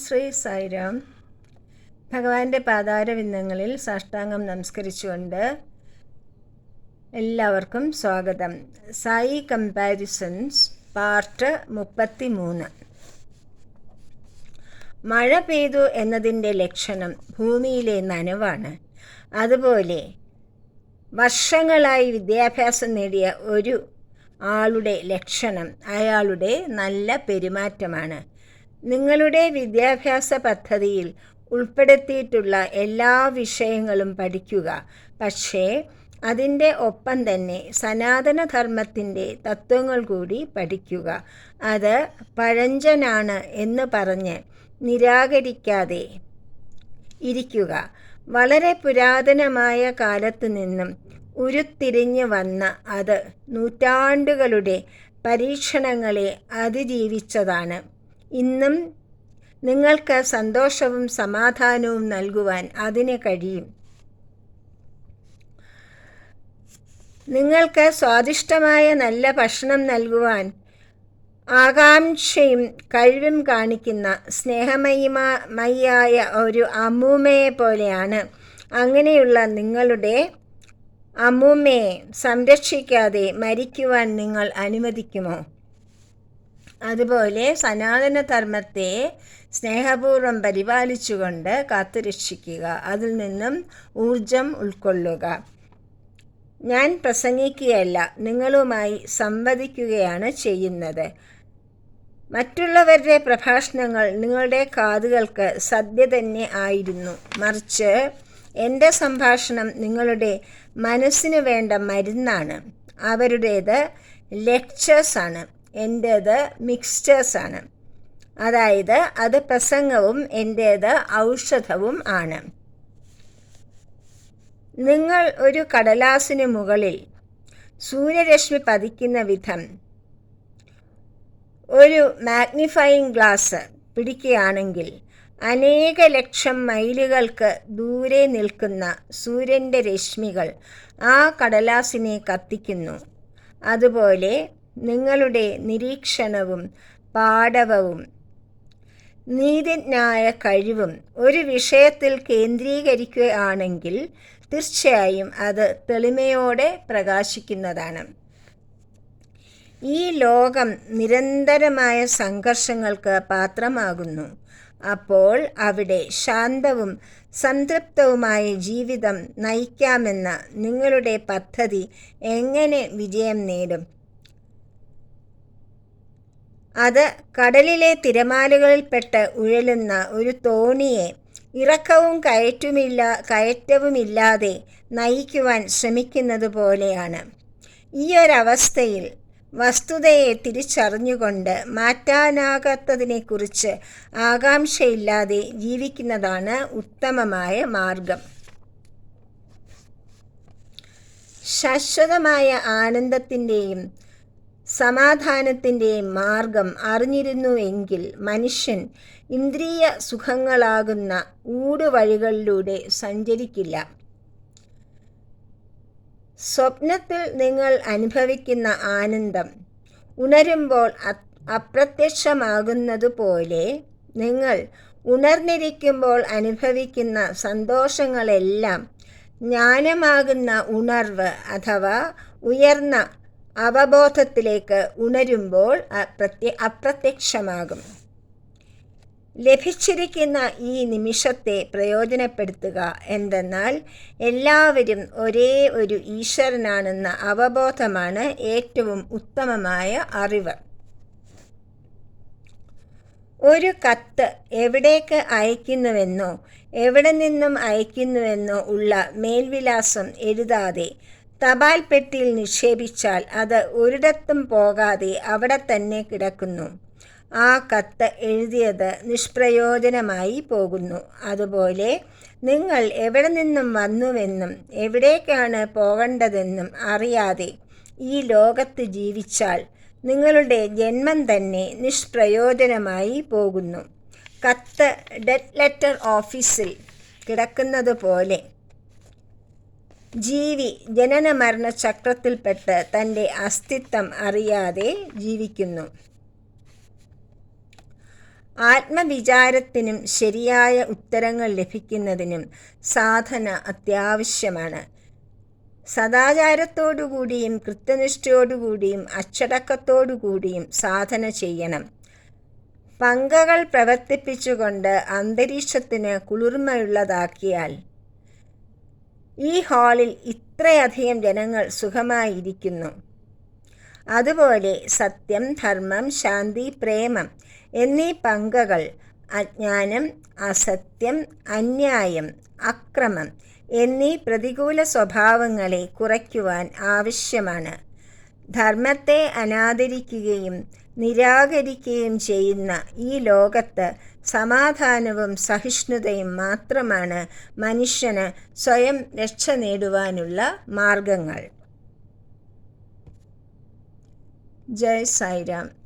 ശ്രീ സായിരാം ഭഗവാന്റെ പാതാരവിന്ദങ്ങളിൽ സാഷ്ടാംഗം നമസ്കരിച്ചുകൊണ്ട് എല്ലാവർക്കും സ്വാഗതം. സായി കമ്പാരിസൺസ് പാർട്ട് മുപ്പത്തി മൂന്ന് മഴ പെയ്തു എന്നതിന്റെ ലക്ഷണം ഭൂമിയിലെ നനവാണ്. അതുപോലെ വർഷങ്ങളായി വിദ്യാഭ്യാസം നേടിയ ഒരു ആളുടെ ലക്ഷണം അയാളുടെ നല്ല പെരുമാറ്റമാണ്. നിങ്ങളുടെ വിദ്യാഭ്യാസ പദ്ധതിയിൽ ഉൾപ്പെടുത്തിയിട്ടുള്ള എല്ലാ വിഷയങ്ങളും പഠിക്കുക. പക്ഷേ അതിന്റെ ഒപ്പം തന്നെ സനാതനധർമ്മത്തിന്റെ തത്വങ്ങൾ കൂടി പഠിക്കുക. അത് പഴഞ്ചനാണ് എന്ന് പറഞ്ഞ് നിരാകരിക്കാതെ ഇരിക്കുക. വളരെ പുരാതനമായ കാലത്ത് നിന്നും ഉരുത്തിരിഞ്ഞു വന്ന അത് നൂറ്റാണ്ടുകളുടെ പരീക്ഷണങ്ങളെ അതിജീവിച്ചതാണ്. ഇന്നും നിങ്ങൾക്ക് സന്തോഷവും സമാധാനവും നൽകുവാൻ അതിന് കഴിയും. നിങ്ങൾക്ക് സ്വാദിഷ്ടമായ നല്ല ഭക്ഷണം നൽകുവാൻ ആകാംക്ഷയും കഴിവും കാണിക്കുന്ന സ്നേഹമയിമയായ ഒരു അമ്മൂമ്മയെ പോലെയാണ്. അങ്ങനെയുള്ള നിങ്ങളുടെ അമ്മൂമ്മയെ സംരക്ഷിക്കാതെ മരിക്കുവാൻ നിങ്ങൾ അനുവദിക്കുമോ? അതുപോലെ സനാതനധർമ്മത്തെ സ്നേഹപൂർവം പരിപാലിച്ചുകൊണ്ട് കാത്തുരക്ഷിക്കുക. അതിൽ നിന്നും ഊർജം ഉൾക്കൊള്ളുക. ഞാൻ പ്രസംഗിക്കുകയല്ല നിങ്ങളുമായി സംവദിക്കുകയാണ് ചെയ്യുന്നത്. മറ്റുള്ളവരുടെ പ്രഭാഷണങ്ങൾ നിങ്ങളുടെ കാതുകൾക്ക് സദ്യ തന്നെ ആയിരുന്നു. മറിച്ച് എന്റെ സംഭാഷണം നിങ്ങളുടെ മനസ്സിന് വേണ്ട മരുന്നാണ്. അവരുടേത് ലെക്ചേഴ്സാണ്. എന്റേത് മിക്സ്ചേഴ്സാണ് അതായത് അത് പ്രസംഗവും എന്റേത് ഔഷധവും ആണ്. നിങ്ങൾ ഒരു കടലാസിന് മുകളിൽ സൂര്യരശ്മി പതിക്കുന്ന വിധം ഒരു മാഗ്നിഫയിങ് ഗ്ലാസ് പിടിക്കുകയാണെങ്കിൽ അനേക ലക്ഷം മൈലുകൾക്ക് ദൂരെ നിൽക്കുന്ന സൂര്യന്റെ രശ്മികൾ ആ കടലാസിനെ കത്തിക്കുന്നു. അതുപോലെ നിങ്ങളുടെ നിരീക്ഷണവും പാഠവും നീതിന്യായ കഴിവും ഒരു വിഷയത്തിൽ കേന്ദ്രീകരിക്കുകയാണെങ്കിൽ തീർച്ചയായും അത് തെളിമയോടെ പ്രകാശിക്കുന്നതാണ്. ഈ ലോകം നിരന്തരമായ സംഘർഷങ്ങൾക്ക് പാത്രമാകുന്നു. അപ്പോൾ അവിടെ ശാന്തവും സംതൃപ്തവുമായ ജീവിതം നയിക്കാമെന്ന നിങ്ങളുടെ പദ്ധതി എങ്ങനെ വിജയം നേടും? അത് കടലിലെ തിരമാലകളിൽപ്പെട്ട് ഉഴലുന്ന ഒരു തോണിയെ ഇറക്കവും കയറ്റുമില്ല കയറ്റവുമില്ലാതെ നയിക്കുവാൻ ശ്രമിക്കുന്നത് പോലെയാണ് ഈ ഒരവസ്ഥയിൽ വസ്തുതയെ തിരിച്ചറിഞ്ഞുകൊണ്ട് മാറ്റാനാകാത്തതിനെക്കുറിച്ച് ആകാംക്ഷയില്ലാതെ ജീവിക്കുന്നതാണ് ഉത്തമമായ മാർഗം. ശാശ്വതമായ ആനന്ദത്തിന്റെയും സമാധാനത്തിന്റെയും മാർഗം അറിഞ്ഞിരുന്നുവെങ്കിൽ മനുഷ്യൻ ഇന്ദ്രിയ സുഖങ്ങളാകുന്ന ഊടുവഴികളിലൂടെ സഞ്ചരിക്കില്ല. സ്വപ്നത്തിൽ നിങ്ങൾ അനുഭവിക്കുന്ന ആനന്ദം ഉണരുമ്പോൾ അപ്രത്യക്ഷമാകുന്നതുപോലെ നിങ്ങൾ ഉണർന്നിരിക്കുമ്പോൾ അനുഭവിക്കുന്ന സന്തോഷങ്ങളെല്ലാം ജ്ഞാനമാകുന്ന ഉണർവ് അഥവാ ഉയർന്ന അവബോധത്തിലേക്ക് ഉണരുമ്പോൾ അപ്രത്യ അപ്രത്യക്ഷമാകും. ലഭിച്ചിരിക്കുന്ന ഈ നിമിഷത്തെ പ്രയോജനപ്പെടുത്തുക എന്തെന്നാൽ എല്ലാവരും ഒരേ ഒരു ഈശ്വരനാണെന്ന അവബോധമാണ് ഏറ്റവും ഉത്തമമായ അറിവ്. ഒരു കത്ത് എവിടേക്ക് അയക്കുന്നുവെന്നോ എവിടെ നിന്നും അയക്കുന്നുവെന്നോ ഉള്ള മേൽവിലാസം എഴുതാതെ തപാൽ പെട്ടിയിൽ നിക്ഷേപിച്ചാൽ അത് ഒരിടത്തും പോകാതെ അവിടെ തന്നെ കിടക്കുന്നു. ആ കത്ത് എഴുതിയത് നിഷ്പ്രയോജനമായി പോകുന്നു. അതുപോലെ നിങ്ങൾ എവിടെ നിന്നും വന്നുവെന്നും എവിടേക്കാണ് പോകേണ്ടതെന്നും അറിയാതെ ഈ ലോകത്ത് ജീവിച്ചാൽ നിങ്ങളുടെ ജന്മം തന്നെ നിഷ്പ്രയോജനമായി പോകുന്നു. കത്ത് ഡെഡ് ലെറ്റർ ഓഫീസിൽ കിടക്കുന്നത് പോലെ ജീവി ജനന മരണ ചക്രത്തിൽപ്പെട്ട് തന്റെ അസ്തിത്വം അറിയാതെ ജീവിക്കുന്നു. ആത്മവിചാരത്തിനും ശരിയായ ഉത്തരങ്ങൾ ലഭിക്കുന്നതിനും സാധന അത്യാവശ്യമാണ്. സദാചാരത്തോടുകൂടിയും കൃത്യനിഷ്ഠയോടുകൂടിയും അച്ചടക്കത്തോടുകൂടിയും സാധന ചെയ്യണം. പങ്കകൾ പ്രവർത്തിപ്പിച്ചുകൊണ്ട് അന്തരീക്ഷത്തിന് കുളിർമയുള്ളതാക്കിയാൽ ഈ ഹാളിൽ ഇത്രയധികം ജനങ്ങൾ സുഖമായിരിക്കുന്നു. അതുപോലെ സത്യം ധർമ്മം ശാന്തി പ്രേമം എന്നീ പങ്കകൾ അജ്ഞാനം അസത്യം അന്യായം അക്രമം എന്നീ പ്രതികൂല സ്വഭാവങ്ങളെ കുറയ്ക്കുവാൻ ആവശ്യമാണ്. ധർമ്മത്തെ അനാദരിക്കുകയും നിരാകരിക്കുകയും ചെയ്യുന്ന ഈ ലോകത്ത് സമാധാനവും സഹിഷ്ണുതയും മാത്രമാണ് മനുഷ്യന് സ്വയം രക്ഷ നേടുവാനുള്ള മാർഗങ്ങൾ. ജയ് സായിരാം.